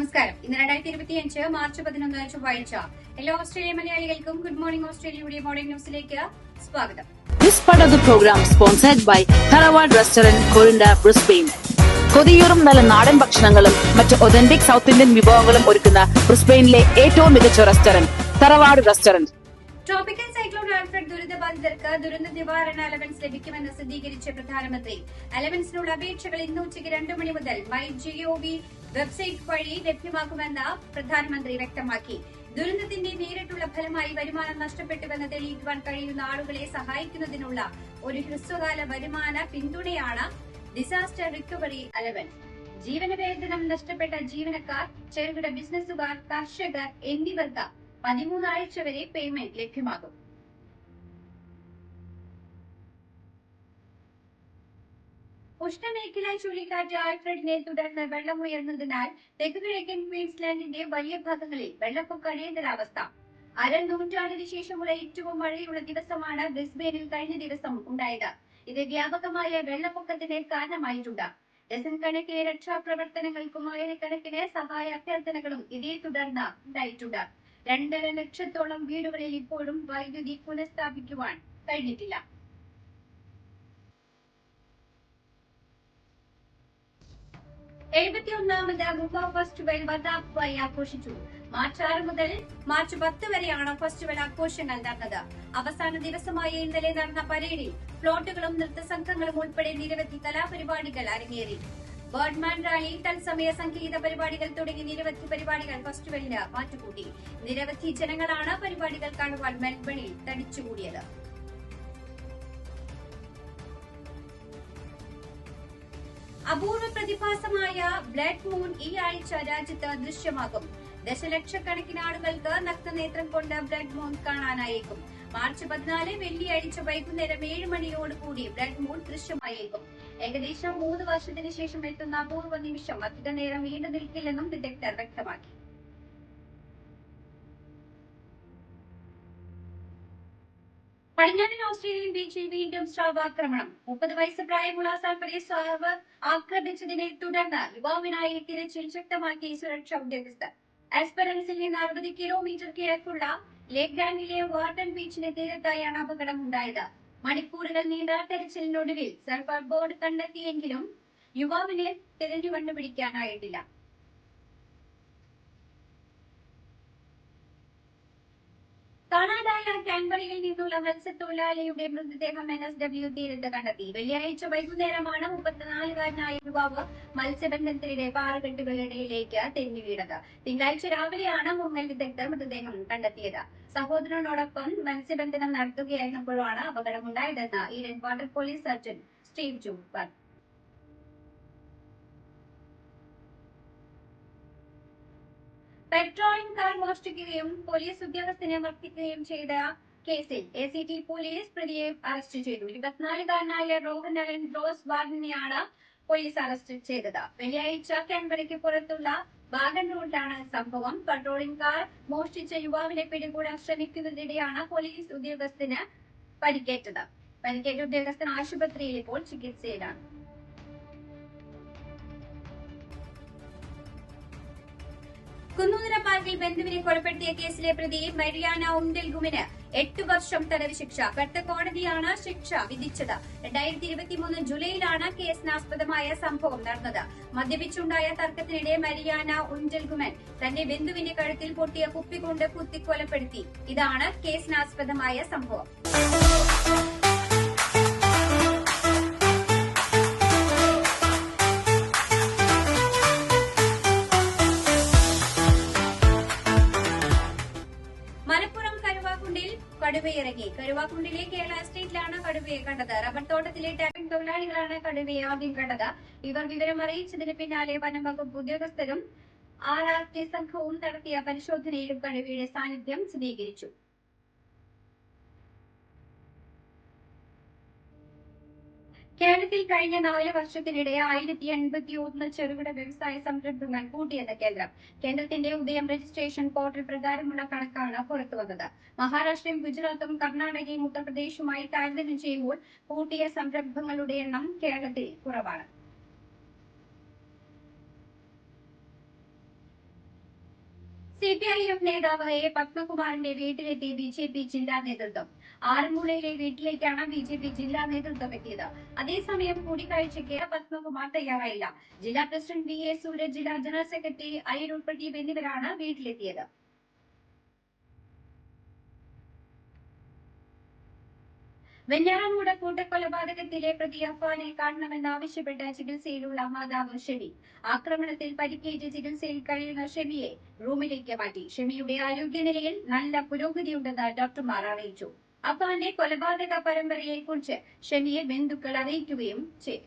നമസ്കാരം. ഇന്ന് രണ്ടായിരത്തി ഇരുപത്തി അഞ്ച് മാർച്ച് പതിനൊന്ന് ചൊവ്വാഴ്ച. എല്ലാ ഓസ്ട്രേലിയ മലയാളികൾക്കും ഗുഡ് മോർണിംഗ് ഓസ്ട്രേലിയയുടെ മോർണിംഗ് ന്യൂസിലേക്ക് സ്വാഗതം. This part of the program sponsored by Tharawad Restaurant, Corinda, Brisbane. കൊതിയൂറും നല്ല നാടൻ ഭക്ഷണങ്ങളും മറ്റ് ഒതന്റിക് സൗത്ത് ഇന്ത്യൻ വിഭവങ്ങളും ഒരുക്കുന്ന ബ്രിസ്ബെയിനിലെ ഏറ്റവും മികച്ച restaurant Tharavad restaurant tropical cyclone Alfred ദുരിതബാധിതർക്ക് ദുരന്ത നിവാരണ അലവൻസ് ലഭിക്കുമെന്ന് സ്ഥിരീകരിച്ച പ്രധാനമന്ത്രി. അലവൻസിനുള്ള അപേക്ഷകൾ ഇന്ന് ഉച്ചയ്ക്ക് രണ്ടു മണി മുതൽ മൈ ജിഒവി വെബ്സൈറ്റ് വഴി ലഭ്യമാക്കുമെന്ന് പ്രധാനമന്ത്രി വ്യക്തമാക്കി. ദുരന്തത്തിന്റെ നേരിട്ടുള്ള ഫലമായി വരുമാനം നഷ്ടപ്പെട്ടുവെന്ന് തെളിയിക്കുവാൻ കഴിയുന്ന ആളുകളെ സഹായിക്കുന്നതിനുള്ള ഒരു ഹ്രസ്വകാല വരുമാന പിന്തുണയാണ് ഡിസാസ്റ്റർ റിക്കവറി അലവൻസ് ജീവനവേതനം നഷ്ടപ്പെട്ട ജീവനക്കാർ ചെറുകിട ബിസിനസ്സുകാർ കർഷകർ എന്നിവർക്ക് പതിമൂന്നാഴ്ച വരെ പേയ്മെന്റ് ലഭ്യമാകും. ഉഷ്ണമേഖലാ ചുഴലിക്കാറ്റ് ആൽഫ്രഡിനെ തുടർന്ന് വെള്ളമുയർന്നതിനാൽ തെക്കുകിഴക്കൻ ക്വീൻസ്ലാൻഡിന്റെ വലിയ ഭാഗങ്ങളിൽ വെള്ളപ്പൊക്ക അടിയന്തരാവസ്ഥ അര നൂറ്റാണ്ടിന് ശേഷമുള്ള ഏറ്റവും മഴയുള്ള ദിവസമാണ് ബ്രിസ്ബെയിനിൽ കഴിഞ്ഞ ദിവസം ഉണ്ടായത്. ഇത് വ്യാപകമായ വെള്ളപ്പൊക്കത്തിന് കാരണമായിട്ടുണ്ട്. ഡസൻ കണക്കിന് രക്ഷാപ്രവർത്തനങ്ങൾക്കും ആയിരക്കണക്കിന് സഹായ അഭ്യർത്ഥനകളും ഇതേ തുടർന്ന് ഉണ്ടായിട്ടുണ്ട്. രണ്ടര ലക്ഷത്തോളം വീടുകളിൽ ഇപ്പോഴും വൈദ്യുതി പുനഃസ്ഥാപിക്കുവാൻ കഴിഞ്ഞിട്ടില്ല. എഴുപത്തിയൊന്നാമത് മുംബൈ ഫെസ്റ്റിവൽ വർദ്ധാപ്പുമായി ആഘോഷിച്ചു. മാർച്ച് ആറ് മുതൽ മാർച്ച് പത്ത് വരെയാണ് ഫെസ്റ്റിവൽ ആഘോഷങ്ങൾ നടന്നത്. അവസാന ദിവസമായ ഇന്നലെ നടന്ന പരേഡിൽ ഫ്ലോട്ടുകളും നൃത്തസംഘങ്ങളും ഉൾപ്പെടെ നിരവധി കലാപരിപാടികൾ അരങ്ങേറി. ബേർഡ്മാൻ റാലി തത്സമയ സംഗീത പരിപാടികൾ തുടങ്ങി നിരവധി പരിപാടികൾ ഫെസ്റ്റിവലിന് മാറ്റുകൂട്ടി. നിരവധി ജനങ്ങളാണ് പരിപാടികൾ കാണുവാൻ മെൽബണിൽ തടിച്ചുകൂടിയത്. അപൂർവ പ്രതിഭാസമായ ബ്ലഡ് മൂൺ ഈ ആഴ്ച രാജ്യത്ത് ദൃശ്യമാകും. ദശലക്ഷക്കണക്കിന് ആളുകൾക്ക് നഗ്നനേത്രം കൊണ്ട് ബ്ലഡ് മൂൺ കാണാനായേക്കും. മാർച്ച് പതിനാല് വെള്ളിയാഴ്ച വൈകുന്നേരം ഏഴ് മണിയോടുകൂടി ബ്ലഡ് മൂൺ ദൃശ്യമായേക്കും. ഏകദേശം മൂന്ന് വർഷത്തിന് ശേഷം എത്തുന്ന അപൂർവ നിമിഷം അധിക നേരം വീണ്ടു നിൽക്കില്ലെന്നും വിദഗ്ധർ വ്യക്തമാക്കി. പടിഞ്ഞാറൻ ഓസ്ട്രേലിയൻ ബീച്ചിൽ വീണ്ടും സ്രാവ് ആക്രമണം. മുപ്പത് വയസ്സ് പ്രായമുള്ള സാൽപ്പരെ സ്രാവ് ആക്രമിച്ചതിനെ തുടർന്ന് യുവാവിനായി തിരച്ചിൽ ശക്തമാക്കി സുരക്ഷാ ഉദ്യോഗസ്ഥർ എസ്പെറൻസിൽ നിന്ന് അറുപത് കിലോമീറ്റർ കിഴക്കുള്ള ലേക്ക് ഗ്രാൻഡിലെ വാർട്ടൺ ബീച്ചിന് തീരത്തായാണ് അപകടം ഉണ്ടായത് മണിക്കൂറുകൾ നീണ്ട തെരച്ചിലിനൊടുവിൽ സർഫർ ബോർഡ് കണ്ടെത്തിയെങ്കിലും യുവാവിനെ തിരഞ്ഞു കണ്ടുപിടിക്കാനായിട്ടില്ല. കാൻബറിയിൽ നിന്നുള്ള മത്സ്യത്തൊഴിലാളിയുടെ മൃതദേഹം എൻ എസ് ഡബ്ല്യു തീരത്ത് കണ്ടെത്തി. വെള്ളിയാഴ്ച വൈകുന്നേരമാണ് മുപ്പത്തിനാലുകാരനായ യുവാവ് മത്സ്യബന്ധനത്തിനിടെ പാറകെട്ടുകളിടയിലേക്ക് തെന്നി വീണത്. തിങ്കളാഴ്ച രാവിലെയാണ് മുങ്ങൽ വിദഗ്ധർ മൃതദേഹം കണ്ടെത്തിയത്. സഹോദരനോടൊപ്പം മത്സ്യബന്ധനം നടത്തുകയായിരുന്നപ്പോഴാണ് അപകടമുണ്ടായതെന്ന് Eden water police sergeant Steve Job പറഞ്ഞു പെട്രോളിംഗ് കാർ മോഷ്ടിക്കുകയും പോലീസ് ഉദ്യോഗസ്ഥനെ മർദ്ദിക്കുകയും ചെയ്ത കേസിൽ എ സി ടി പോലീസ് പ്രതിയെ അറസ്റ്റ് ചെയ്തു. ഇരുപത്തിനാലുകാരനായ റോഹൻ അലൻ റോസ് വാർഡിനെയാണ് പോലീസ് അറസ്റ്റ് ചെയ്തത്. വെള്ളിയാഴ്ച കാൻബറയ്ക്ക് പുറത്തുള്ള വാഗൻ റോഡിലാണ് സംഭവം. പെട്രോളിംഗ് കാർ മോഷ്ടിച്ച യുവാവിനെ പിടികൂടാൻ ശ്രമിക്കുന്നതിനിടെയാണ് പോലീസ് ഉദ്യോഗസ്ഥന് പരിക്കേറ്റത്. പരിക്കേറ്റ ഉദ്യോഗസ്ഥൻ ആശുപത്രിയിൽ ഇപ്പോൾ ചികിത്സയിലാണ്. കുന്നൂതര പാർക്കിൽ ബന്ധുവിനെ കൊലപ്പെടുത്തിയ കേസിലെ പ്രതി മരിയാന ഉണ്ടൽഗുമിന് എട്ട് വർഷം തടവ് ശിക്ഷ. കടുത്ത കോടതിയാണ് ശിക്ഷ വിധിച്ചത്. രണ്ടായിരത്തി ഇരുപത്തിമൂന്ന് ജൂലൈയിലാണ് കേസിനാസ്പദമായ സംഭവം നടന്നത്. മദ്യപിച്ചുണ്ടായ തർക്കത്തിനിടെ മരിയാന ഉണ്ടൽഗുമൻ തന്റെ ബന്ധുവിന്റെ കഴുത്തിൽ പൊട്ടിയ കുപ്പി കൊണ്ട് കുത്തിക്കൊലപ്പെടുത്തി. ഇതാണ് കേസിനാസ്പദമായ സംഭവം. കടുവയിറങ്ങി. കരുവാക്കുണ്ടിലെ കേരള എസ്റ്റേറ്റിലാണ് കടുവയെ കണ്ടത്. റബ്ബർ തോട്ടത്തിലെ ടാപ്പിംഗ് തൊഴിലാളികളാണ് കടുവയെ ആദ്യം കണ്ടത്. ഇവർ വിവരം അറിയിച്ചതിന് പിന്നാലെ വനം വകുപ്പ് ഉദ്യോഗസ്ഥരും ആർ ആർ ടി സംഘവും നടത്തിയ പരിശോധനയിലും കടുവയുടെ സാന്നിധ്യം സ്ഥിരീകരിച്ചു. കേരളത്തിൽ കഴിഞ്ഞ നാല് വർഷത്തിനിടെ ആയിരത്തി എൺപത്തി ഒന്ന് ചെറുകിട വ്യവസായ സംരംഭങ്ങൾ കൂട്ടിയെന്ന കേന്ദ്രം കേന്ദ്രത്തിന്റെ ഉദയം രജിസ്ട്രേഷൻ പോർട്ടൽ പ്രകാരമുള്ള കണക്കാണ് പുറത്തുവന്നത് മഹാരാഷ്ട്രയും ഗുജറാത്തും കർണാടകയും ഉത്തർപ്രദേശുമായി താരതമ്യം ചെയ്യുമ്പോൾ കൂട്ടിയ സംരംഭങ്ങളുടെ എണ്ണം കേരളത്തിൽ കുറവാണ്. സി പി ഐ എം നേതാവ് എ പത്മകുമാറിന്റെ വീട്ടിലെത്തി ബി ജെ പി ജില്ലാ നേതൃത്വം. ആറന്മുളയിലെ വീട്ടിലേക്കാണ് ബി ജെ പി ജില്ലാ നേതൃത്വം എത്തിയത്. അതേസമയം കൂടിക്കാഴ്ചയ്ക്ക് പത്മകുമാർ തയ്യാറായില്ല. ജില്ലാ പ്രസിഡന്റ് വി എ സൂരജ് ജില്ലാ ജനറൽ സെക്രട്ടറി അയ്യരൂർ പ്രദീപ് എന്നിവരാണ് വീട്ടിലെത്തിയത്. വെഞ്ഞാറമൂട് കൂട്ടക്കൊലപാതകത്തിലെ പ്രതി അഫ്വാനെ കാണണമെന്നാവശ്യപ്പെട്ട് ചികിത്സയിലുള്ള മാതാവ് ഷെമി. ആക്രമണത്തിൽ പരിക്കേറ്റ് ചികിത്സയിൽ കഴിയുന്ന ഷെമിയെ റൂമിലേക്ക് മാറ്റി. ഷെമിയുടെ ആരോഗ്യനിലയിൽ നല്ല പുരോഗതിയുണ്ടെന്ന് ഡോക്ടർമാർ അറിയിച്ചു. അഫ്വാന്റെ കൊലപാതക പരമ്പരയെ കുറിച്ച് ഷെമിയെ ബന്ധുക്കൾ അറിയിക്കുകയും ചെയ്തു.